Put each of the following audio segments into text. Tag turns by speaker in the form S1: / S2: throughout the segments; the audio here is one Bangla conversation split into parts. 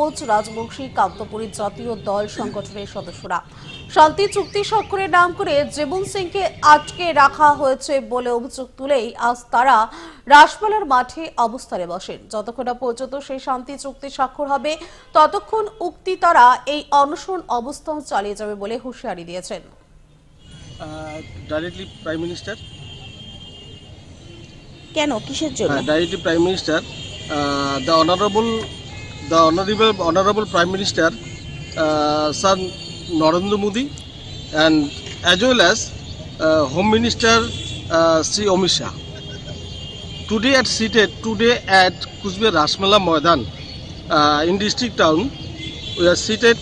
S1: কোচ রাজবংশী কান্তপুরীর জাতীয় দল সংগঠনের সদস্যরা। শান্তি চুক্তি স্বাক্ষরের নাম করে জীবন সিংকে আটকে রাখা হয়েছে বলে অভিযোগ তুলেই আজ তারা রাসমেলার মাঠে অবস্থানে বসেন। যতক্ষণ না পর্যন্ত সেই শান্তি চুক্তি স্বাক্ষর হবে ততক্ষণ উক্তি তারা এই অনশন অবস্থান চালিয়ে যাবে বলে হুঁশিয়ারি দিয়েছেন।
S2: directly Prime
S3: কেন? কিসের জন্য?
S2: Uh, directly Prime Minister. Uh, the honorable, honorable, Prime Minister, uh, Sir Narendra Modi, and as well as uh, Home Minister uh, Sri Amit Shah. Today at seated today at Kuzbeh Rasmala Maidan uh, in district town, we are seated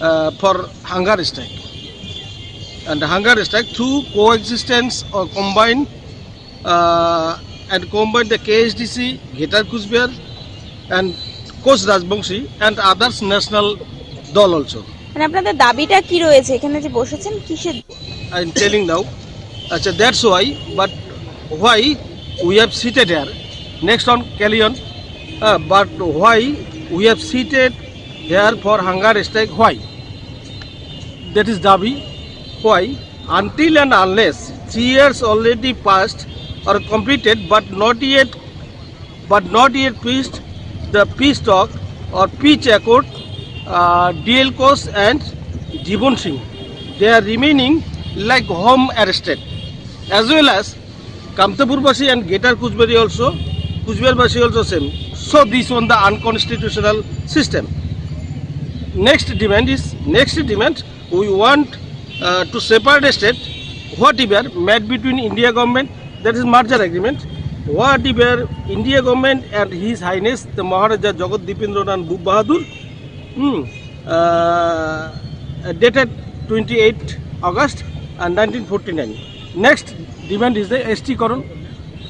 S2: uh, for hunger strike. and hunger strike through coexistence or combine uh, and combine the KSDC, Getar Kuzbiar and Koch Rajbanshi and others national দল অলসো
S3: মানে আপনাদের দাবিটা কি রয়েছে? এখানে যে বসেছেন কিসে
S2: আই এম টেলিং নাও আচ্ছা that's why but why we have seated here next on ক্যালিয়ন but why we have seated here for hunger strike why that is দাবি why until and unless three years already past are completed but not yet but not yet twist the peace talk or peace accord, uh, DL Kos and Jibon Singh. They are remaining like home arrested, as well as Kamtapurbashi and Getar Kuzbari also, Kuzbiarbashi also same. So this one the unconstitutional system. Next demand is next demand we want uh, to separate state whatever made between India government that is merger agreement whatever India government and His Highness the Maharaja Jagat Dipendra Bhub Bahadur hmm, uh, dated 28 August and 1949. Next demand is the ST Koran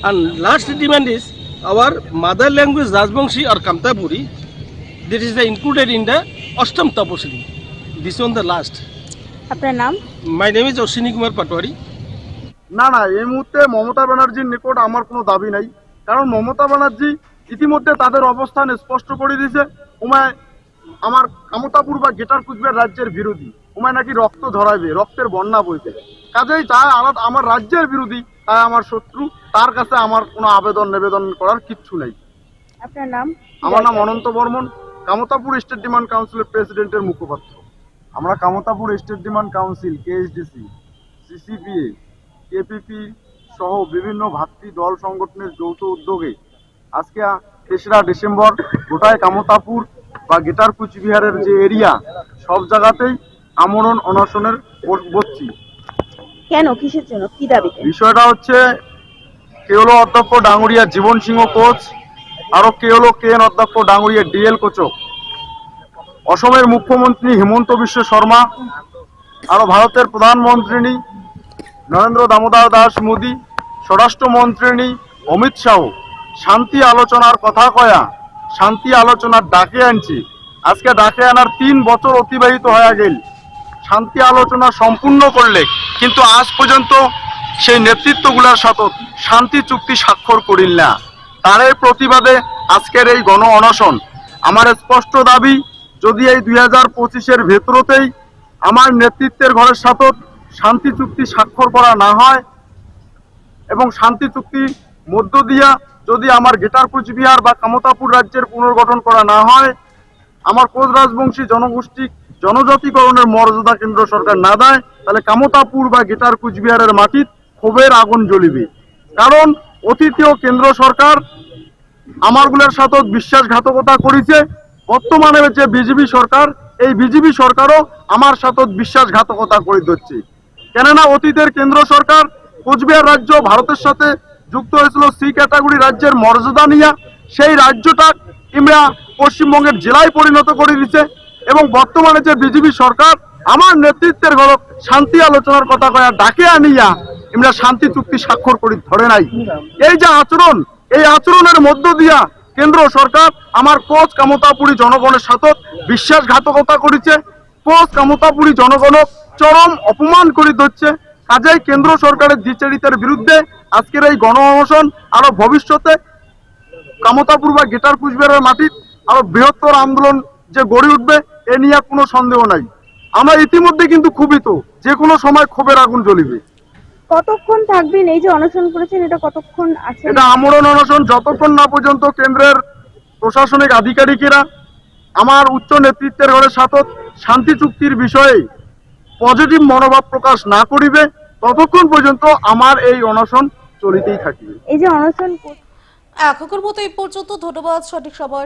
S2: and last demand is our mother language Rajbangshi or Kamtapuri that is the included in the Ashtam Tapasri. This one the last.
S3: আপনার নাম
S2: My name is Oshini Kumar Patwari.
S4: না না এই মুহূর্তে মমতা ব্যানার্জির নিকট আমার কোনো দাবি নাই। কারণ মমতা ব্যানার্জি ইতিমধ্যে তাদের অবস্থান স্পষ্ট করে দিয়েছে। উমায় আমার কামতাপুর বা গেটার কুচবিহার রাজ্যের বিরোধী। উমায় নাকি রক্ত ধরাইবে রক্তের বন্যা বইতে কাজেই তাই আলাদা আমার রাজ্যের বিরোধী তাই আমার শত্রু তার কাছে আমার কোনো আবেদন নিবেদন করার কিচ্ছু নেই।
S3: আপনার নাম?
S4: আমার নাম অনন্ত বর্মন কামতাপুর স্টেট ডিমান্ড কাউন্সিলের প্রেসিডেন্টের মুখপাত্র। আমরা Kamatapur state demand council KSDC CCPA KPP সহ বিভিন্ন ভাতৃ দল সংগঠনের যৌথ উদ্যোগে আজকে তেসরা ডিসেম্বর গোটায় কামতাপুর বা গেটার কুচবিহারের যে এরিয়া সব জায়গাতেই আমরণ অনশনের বসছি
S3: কেন? কিসের জন্য? কি দাবিতে
S4: বিষয়টা হচ্ছে কে হলো অধ্যক্ষ ডাঙ্গুরিয়া জীবন সিংহ কোচ আরও কে হলো কে এন অধ্যক্ষ ডাঙ্গুরিয়া ডিএল কোচক অসমের মুখ্যমন্ত্রী হিমন্ত বিশ্ব শর্মা আরও ভারতের প্রধানমন্ত্রী নরেন্দ্র দামোদর দাস মোদী স্বরাষ্ট্রমন্ত্রী অমিত শাহ। শান্তি আলোচনার কথা কয়া, শান্তি আলোচনার ডাকে আনছি। আজকে ডাকে আনার তিন বছর অতিবাহিত হয়ে গেল। শান্তি আলোচনা সম্পূর্ণ করলে, কিন্তু আজ পর্যন্ত সেই নেতৃত্বগুলার সাথে শান্তি চুক্তি স্বাক্ষর করিল না। তার প্রতিবাদে আজকের এই গণ অনশন। আমার স্পষ্ট দাবি, যদি এই দুই হাজার পঁচিশের ভেতরতেই আমার নেতৃত্বের ঘরের সাথে শান্তি চুক্তি স্বাক্ষর করা না হয় এবং শান্তি চুক্তি মধ্য দিয়া যদি আমার গেটার কুচবিহার বা কামতাপুর রাজ্যের পুনর্গঠন করা না হয়, আমার কোচ রাজবংশী জনগোষ্ঠী জনজাতিকরণের মর্যাদা কেন্দ্র সরকার না দেয়, তাহলে কামতাপুর বা গেটার কুচবিহারের মাটিত ক্ষোভের আগুন জ্বলিবে। কারণ অতীতীয় কেন্দ্র সরকার আমারগুলোর সাথে বিশ্বাসঘাতকতা করেছে, বর্তমানে যে বিজেপি সরকার, এই বিজেপি সরকারও আমার সাথে বিশ্বাসঘাতকতা করে দিচ্ছে কেননা অতীতের কেন্দ্র সরকার কোচবিহার রাজ্য ভারতের সাথে যুক্ত হয়েছিল সি ক্যাটাগরি রাজ্যের মর্যাদা নিয়ে। সেই রাজ্যটা আমরা পশ্চিমবঙ্গের জেলায় পরিণত করে দিচ্ছে এবং বর্তমানে যে বিজেপি সরকার আমার নেতৃত্বের ঘর শান্তি আলোচনার কথা কয়া ডাকে আনিয়া আমরা শান্তি চুক্তি স্বাক্ষর করি ধরে নাই। এই যে আচরণ, এই আচরণের মধ্য দিয়া কেন্দ্র সরকার আমার কোচ কামতাপুরী জনগণের সাথে বিশ্বাসঘাতকতা করেছে। কোচ কামতাপুরী জনগণক চরম অপমান করে দিচ্ছে কাজেই কেন্দ্র সরকারের দ্বিচারিতার বিরুদ্ধে আজকের এই গণ অনশন আরও ভবিষ্যতে কামতাপুর বা গেটার কুচবিহারের মাটির আরও বৃহত্তর আন্দোলন যে গড়ে উঠবে এ নিয়ে কোনো সন্দেহ নাই। আমরা ইতিমধ্যে কিন্তু ক্ষোভিত যে কোনো সময় ক্ষোভের আগুন জ্বলিবে।
S3: কতক্ষণ থাকবেন এই যে অনশন করেছেন এটা কতক্ষণ আছে?
S4: এটা আমরণ অনশন যতক্ষণ না পর্যন্ত কেন্দ্রের প্রশাসনিক আধিকারিকেরা আমার উচ্চ নেতৃত্বের ঘরে সাথে শান্তি চুক্তির বিষয়ে পজিটিভ মনোভাব প্রকাশ না করিবে ততক্ষণ পর্যন্ত আমার এই অনশন চলিতেই থাকিবে।
S3: এই যে অনশন
S1: এখনকার মতো এই পর্যন্ত ধন্যবাদ সঠিক সময়